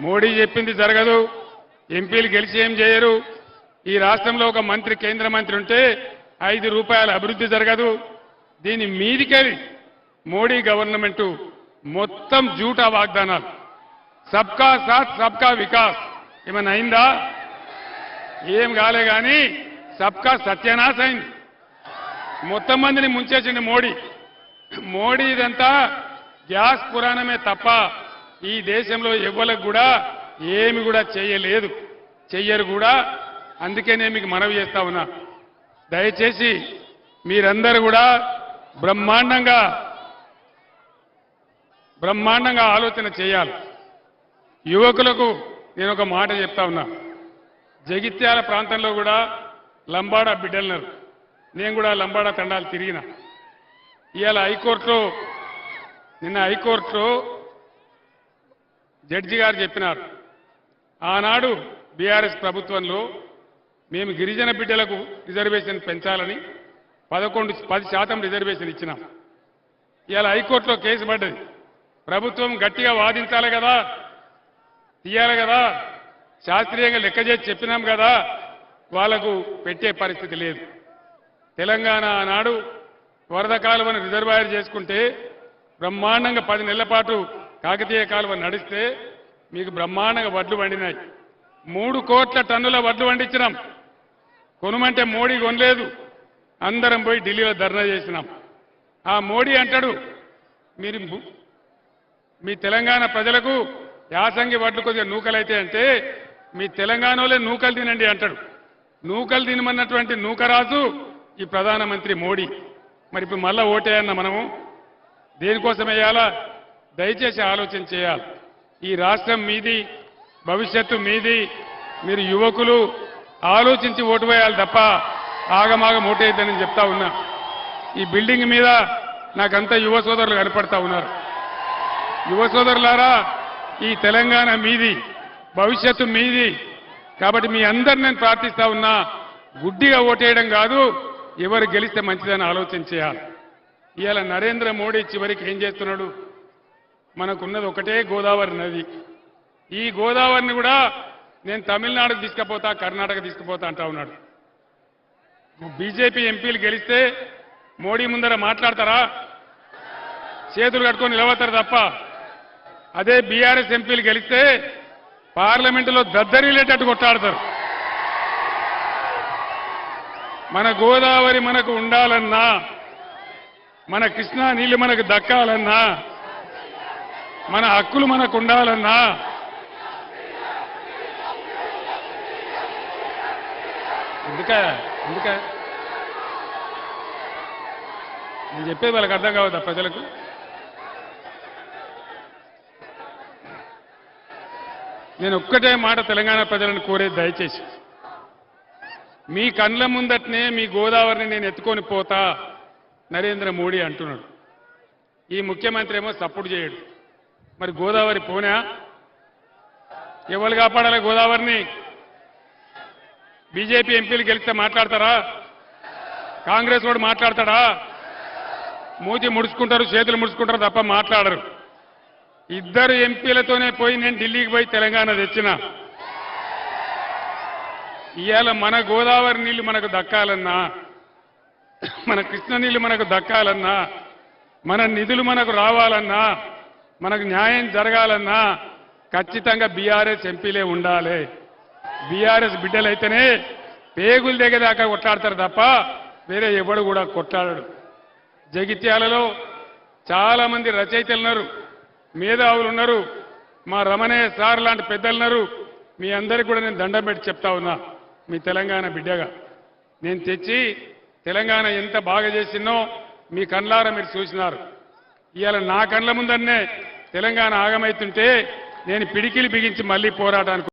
మోడీ చెప్పింది జరగదు. ఎంపీలు గెలిచి ఏం చేయరు. ఈ రాష్ట్రంలో ఒక మంత్రి కేంద్ర మంత్రి ఉంటే ఐదు రూపాయల అభివృద్ధి జరగదు. దీని మీదికెళ్ళి మోడీ గవర్నమెంట్ మొత్తం జూటా వాగ్దానాలు. సబ్కా సాత్ సబ్కా వికాస్. ఏమైనా అయిందా? ఏం కాలే కానీ సబ్కా సత్యనాశ అయింది. మొత్తం మందిని ముంచేసింది మోడీ. మోడీ ఇదంతా గ్యాస్ పురాణమే తప్ప ఈ దేశంలో ఎవ్వలకు కూడా ఏమి కూడా చేయలేదు. చెయ్యరు కూడా. అందుకే నేను మీకు మనవి చేస్తా ఉన్నా. దయచేసి మీరందరూ కూడా బ్రహ్మాండంగా బ్రహ్మాండంగా ఆలోచన చేయాలి. యువకులకు నేను ఒక మాట చెప్తా ఉన్నా. జగిత్యాల ప్రాంతంలో కూడా లంబాడా బిడ్డలున్నారు నేను కూడా లంబాడా తండాలు తిరిగిన. ఇవాళ హైకోర్టులో నిన్న హైకోర్టులో జడ్జి గారు చెప్పినారు. ఆనాడు బీఆర్ఎస్ ప్రభుత్వంలో మేము గిరిజన బిడ్డలకు రిజర్వేషన్ పెంచాలని పదకొండు పది శాతం రిజర్వేషన్ ఇచ్చినాం. ఇవాళ హైకోర్టులో కేసు పడ్డది. ప్రభుత్వం గట్టిగా వాదించాలి కదా తీయాలి కదా శాస్త్రీయంగా లెక్క చేసి చెప్పినాం కదా వాళ్ళకు పెట్టే పరిస్థితి లేదు. తెలంగాణ ఆనాడు వరద కాలువను రిజర్వాయర్ చేసుకుంటే బ్రహ్మాండంగా పది నెలల పాటు కాకతీయ కాలువ నడిస్తే మీకు బ్రహ్మాండంగా వడ్లు వండినాయి మూడు కోట్ల టన్నుల వడ్లు వండించినాం కొనుమంటే మోడీ కొనలేదు. అందరం పోయి ఢిల్లీలో ధర్నా చేసినాం. ఆ మోడీ అంటాడు మీరు మీ తెలంగాణ ప్రజలకు యాసంగి వడ్లు కొద్దిగా నూకలైతే అంటే మీ తెలంగాణలో నూకలు తినండి అంటాడు. నూకలు తినమన్నటువంటి నూకరాజు ఈ ప్రధానమంత్రి మోడీ. మరి ఇప్పుడు మళ్ళా ఓటేయన్న మనము. దేనికోసం వేయాలా దయచేసి ఆలోచన చేయాలి. ఈ రాష్ట్రం మీది భవిష్యత్తు మీది మీరు యువకులు ఆలోచించి ఓటు వేయాలి తప్ప ఆగమాగం ఓటేద్దని చెప్తా ఉన్నా. ఈ బిల్డింగ్ మీద నాకంతా యువ సోదరులు కనపడతా ఉన్నారు. యువ సోదరులారా ఈ తెలంగాణ మీది భవిష్యత్తు మీది. కాబట్టి మీ అందరు నేను ప్రార్థిస్తా ఉన్నా గుడ్డిగా ఓటేయడం కాదు ఎవరు గెలిస్తే మంచిదని ఆలోచన చేయాలి. ఇవాళ నరేంద్ర మోడీ చివరికి ఏం చేస్తున్నాడు? మనకున్నది ఒకటే గోదావరి నది. ఈ గోదావరిని కూడా నేను తమిళనాడుకు తీసుకుపోతా కర్ణాటక తీసుకుపోతా అంటా ఉన్నాడు. బీజేపీ ఎంపీలు గెలిస్తే మోడీ ముందర మాట్లాడతారా? చేతులు కట్టుకొని నిలబడతారు తప్ప. అదే బీఆర్ఎస్ ఎంపీలు గెలిస్తే పార్లమెంటులో దద్దరిలేటట్టు కొట్లాడతారు. మన గోదావరి మనకు ఉండాలన్నా మన కృష్ణా నీళ్ళు మనకు దక్కాలన్నా మన హక్కులు మనకు ఉండాలన్నా. ఎందుక ఎందుక? నేను చెప్పేది వాళ్ళకి అర్థం కావద్దా ప్రజలకు? నేను ఒక్కటే మాట తెలంగాణ ప్రజలను కోరేది దయచేసి మీ కండ్ల ముందటనే మీ గోదావరిని నేను ఎత్తుకొని పోతా నరేంద్ర మోడీ అంటున్నాడు. ఈ ముఖ్యమంత్రి ఏమో సపోర్ట్ చేయడు. మరి గోదావరి పోనా? ఎవరు కాపాడాలి గోదావరిని? బీజేపీ ఎంపీలు గెలిస్తే మాట్లాడతారా? కాంగ్రెస్ వాడు మాట్లాడతాడా? మూతి ముడుచుకుంటారు చేతులు ముడుచుకుంటారు తప్ప మాట్లాడరు. ఇద్దరు ఎంపీలతోనే పోయి నేను ఢిల్లీకి పోయి తెలంగాణ తెచ్చిన. ఇవాళ మన గోదావరి నీళ్ళు మనకు దక్కాలన్నా మన కృష్ణ నీళ్ళు మనకు దక్కాలన్నా మన నిధులు మనకు రావాలన్నా మనకు న్యాయం జరగాలన్నా ఖచ్చితంగా బీఆర్ఎస్ ఎంపీలే ఉండాలి. బీఆర్ఎస్ బిడ్డలైతేనే పేగులు దిగేదాకా కొట్లాడతారు తప్ప వేరే ఎవడు కూడా కొట్లాడడు. జగిత్యాలలో చాలా మంది రచయితలు ఉన్నారు మేధావులు ఉన్నారు మా రమణయ్య సార్ లాంటి పెద్దలు ఉన్నారు. మీ అందరికి కూడా నేను దండం పెట్టి చెప్తా ఉన్నా మీ తెలంగాణ బిడ్డగా. నేను తెచ్చి తెలంగాణ ఎంత బాగా చేసిందో మీ కళ్ళారా మీరు చూసినారు. ఇవాళ నా కళ్ళ ముందన్నే తెలంగాణ ఆగమైతుంటే నేను పిడికిలి బిగించి మళ్ళీ పోరాటానికి